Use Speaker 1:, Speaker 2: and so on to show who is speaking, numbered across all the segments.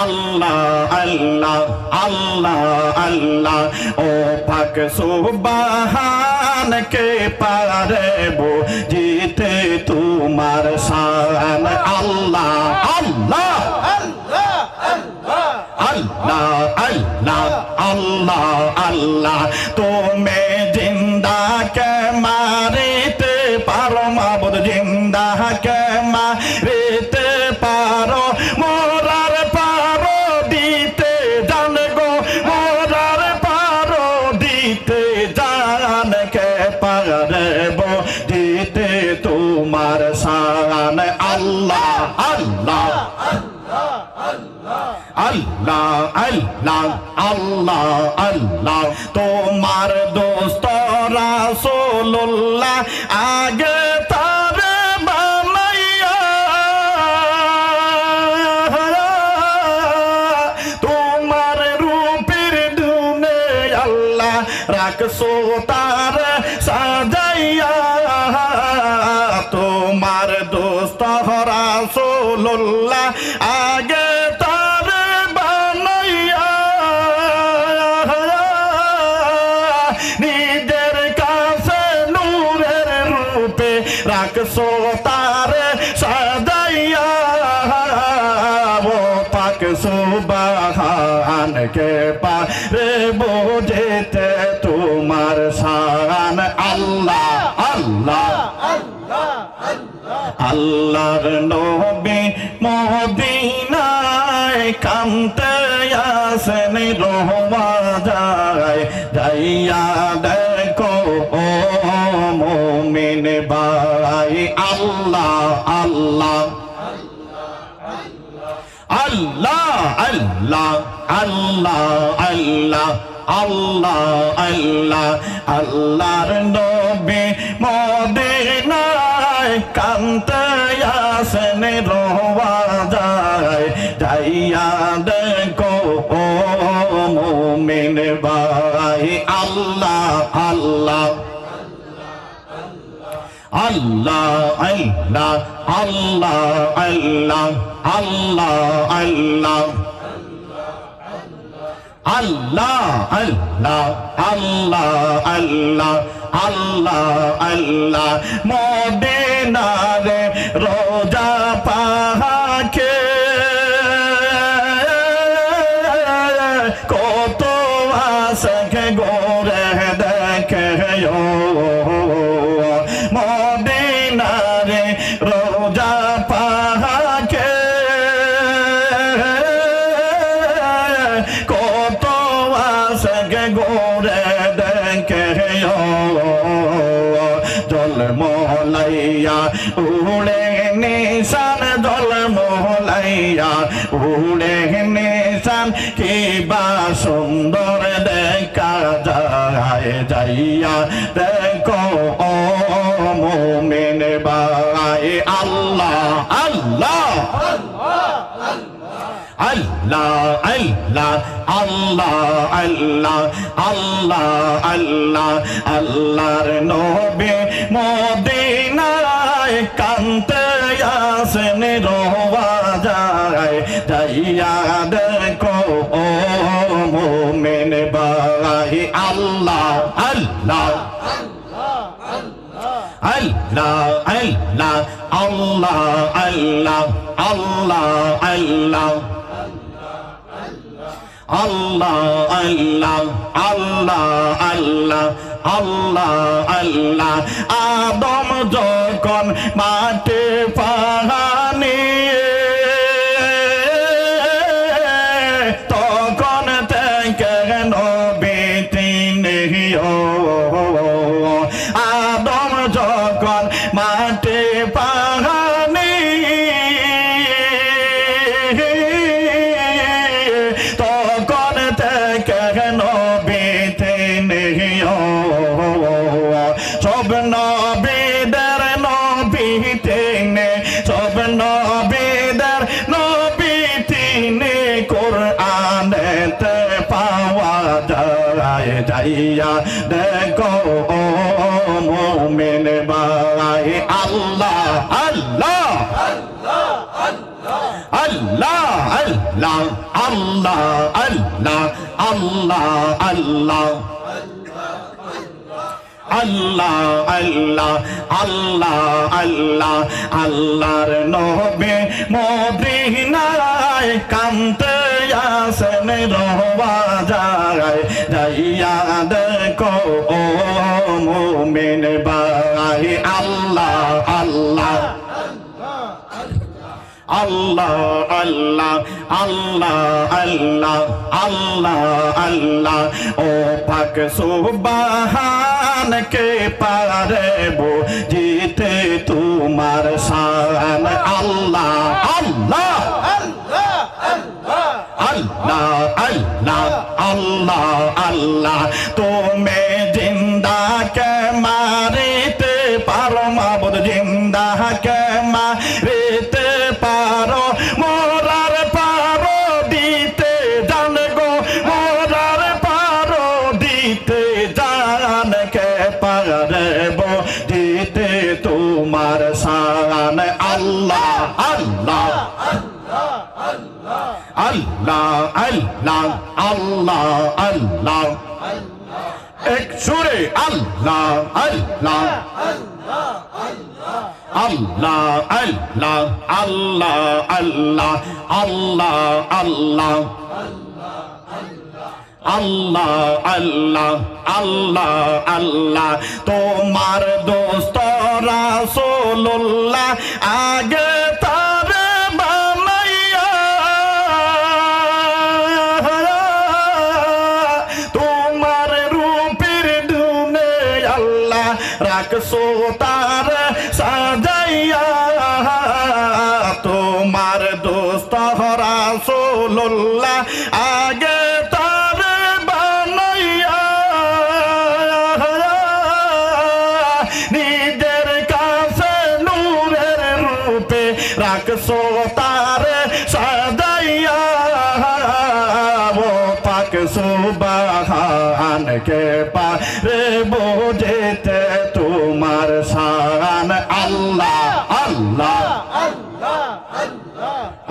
Speaker 1: আল্লাহ আল্লাহ আল্লাহ আল্লাহ। ও পাক সুবহান কে পারে বুঝিতে তোমার শান। আল্লাহ আল্লাহ আল্লাহ আল্লাহ আল্লাহ আল্লাহ। তুমি শান আল্লাহ আল্লাহ আল্লাহ আল্লাহ আল্লাহ আল্লাহ তোমার দোস্ত রাসূলুল্লাহ আগে রাখছো তার রাসূলুল্লাহ আগে তার বানাইয়া। নিজের কাছে নূরের রূপে রাখছো তার সাজাইয়া। ও পাক সুবাহান কে পারে বোঝেতে আল্লাহর নবী মদিনায় কান্তে আসেন, রহমা যায়। যাইয়া দেখো, ও মোমিন ভাই, আল্লাহ আল্লাহ। আল্লাহ আল্লাহ আল্লাহ আল্লাহ আল্লাহ আল্লাহ। আল্লাহর নবী কান্তে আসেন রোয়া যায় যাইয়া দেখো ও মুমিন ভাই আল্লাহ আল্লাহ আল্লাহ আল্লাহ আল্লাহ আল্লাহ আল্লাহ আল্লাহ আল্লাহ আল্লাহ আল্লাহ আল্লাহ আল্লাহ আল্লাহ না রে রোজা পা উড়ে নিশান জল মলাইয়া উড়ে নিশান কি বা সুন্দর দেখা যায় যাইয়া। দেখো, ও মোমিন বাই আল্লাহ আল্লাহ আল্লাহ আল্লাহ আল্লাহ আল্লাহ আল্লাহ আল্লাহ আল্লাহর নবী মদিনায় আসেন রোয়া যায় যাইয়া দেখো ও মোমেন আল্লাহ আল্লাহ আল্লাহ আল্লাহ আল্লাহ আল্লাহ আল্লাহ আল্লাহ আল্লাহ আল্লাহ আল্লাহ আল্লাহ আল্লাহ আল্লাহ আদম যখন মাঠে যাইয়া দেখো মোমিন ভাই আল্লাহ আল্লাহ আল্লাহ আল্লাহ আল্লাহ আল্লাহ আল্লাহ আল্লাহ আল্লাহ আল্লাহ আল্লাহ আল্লাহ আল্লাহর নবে মদিনায় ভাই আল্লাহ আল্লাহ। আল্লাহ আল্লাহ আল্লাহ আল্লাহ আল্লাহ আল্লাহ। ও পাক সুবহান কে পারে জিতে তোমার আল্লাহ আল্লাহ আল্লাহ। আল্লাহ আল্লাহ আল্লাহ আল্লাহ। এক সুরে আল্লাহ আল্লাহ। আল্লাহ আল্লাহ আল্লাহ আল্লাহ আল্লাহ আল্লাহ। আল্লাহ আল্লাহ আল্লাহ আল্লাহ। তোমার দোস্ত রাসূলুল্লাহ আগে 个说。শান আল্লাহ আল্লাহ।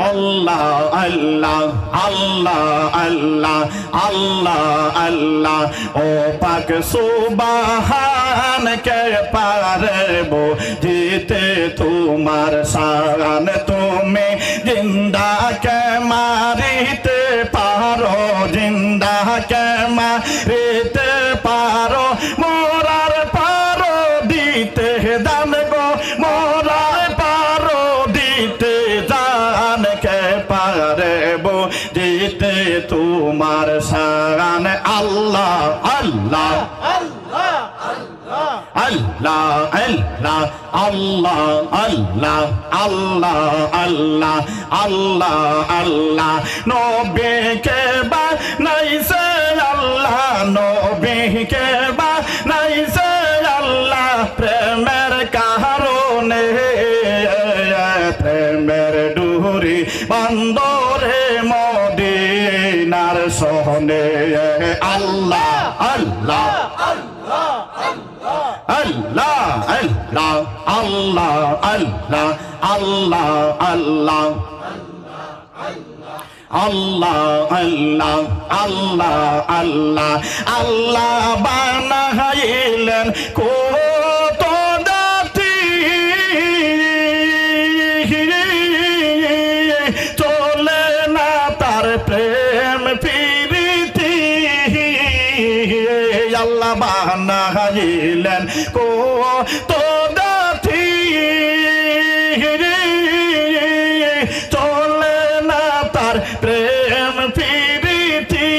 Speaker 1: আল্লাহ আল্লাহ আল্লাহ আল্লাহ আল্লাহ আল্লাহ। ও পাক সুবাহান কে পারব জিতে তোমার শান তুমি জিন্দা কে মারিতে পারো জিন্দা কে মারিতে আল্লাহ আল্লাহ আল্লাহ আল্লাহ আল্লাহ আল্লাহ আল্লাহ আল্লাহ আল্লাহ আল্লাহ নবে কে বা নাইসে আল্লাহ নবে কে বা নাইসে আল্লাহ প্রেমের কারণে, প্রেমের ডুরি বন্দরে মদিনার সহনে। আল্লাহ আল্লাহ আল্লাহ আল্লাহ আল্লাহ আল্লাহ আল্লাহ আল্লাহ আল্লাহ আল্লাহ আল্লাহ আল্লাহ আল্লাহ বানাইলেন কত আল্লাহ বাহানা বানাইলেন কত দাতি চলে না তার প্রেম প্রীতি।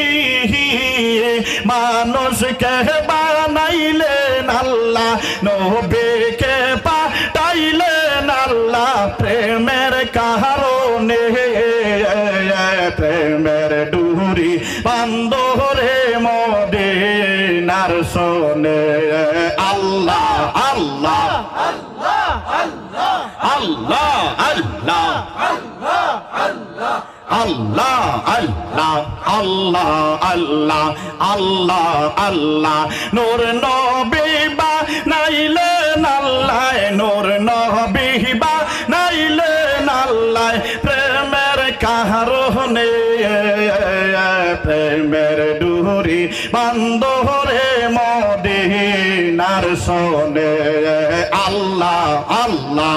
Speaker 1: মানুষকে বানাইলেন আল্লাহ, নবীকে পাঠাইলেন আল্লাহ প্রেমের আল্লাহ আল্লাহ। আল্লাহ আল্লাহ আল্লাহ আল্লাহ আল্লাহ আল্লাহ। নূর নবীবা নাইলেন আল্লাহ নূর নবীবা নাইলেন আল্লাহ প্রেমের প্রেমের ডুরি বান্দরে মদিনার সোনে। আল্লাহ আল্লাহ।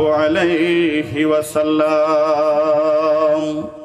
Speaker 1: الله عليه وسلم.